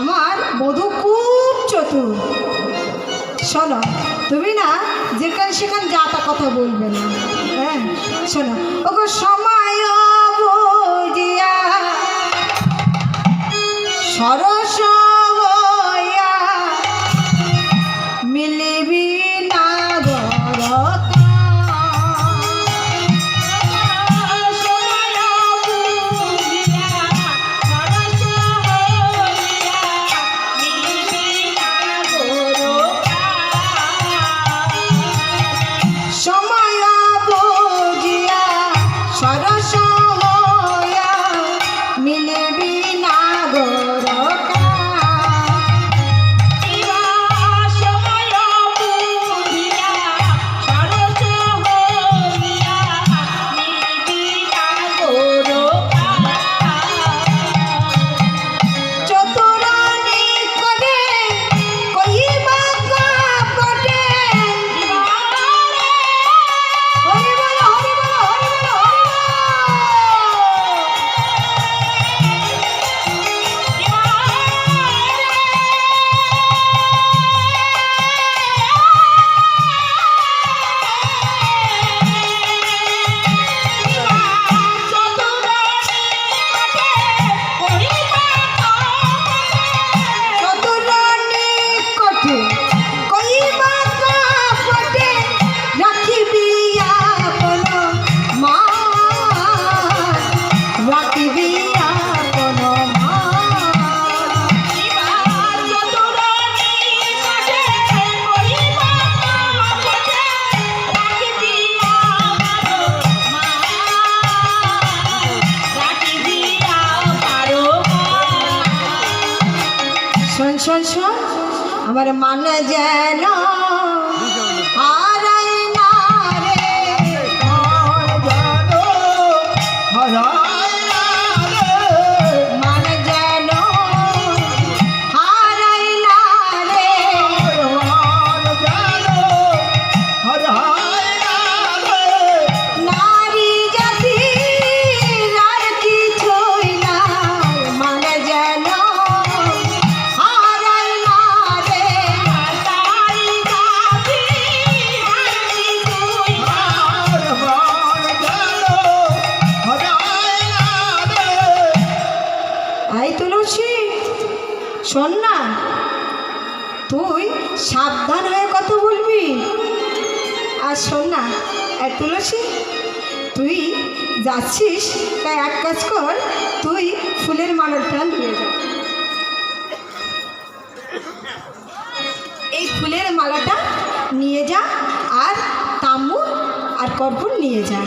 আমার বধু খুব চতুর। শোনো, তুমি না যেখানে সেখানে যা তা কথা বলবে না। হ্যাঁ শোনো। ওকে সময় আমার মান যেন এই তুলসী, শোন না, তুই সাবধান হয়ে কত বলবি। আর শোন না এই তুলসী, তুই যাচ্ছিস, তাই এক কাজ কর, তুই ফুলের মালাটা নিয়ে যা। এই ফুলের মালাটা নিয়ে যা, আর তাম্বু আর কর্পূর নিয়ে যা।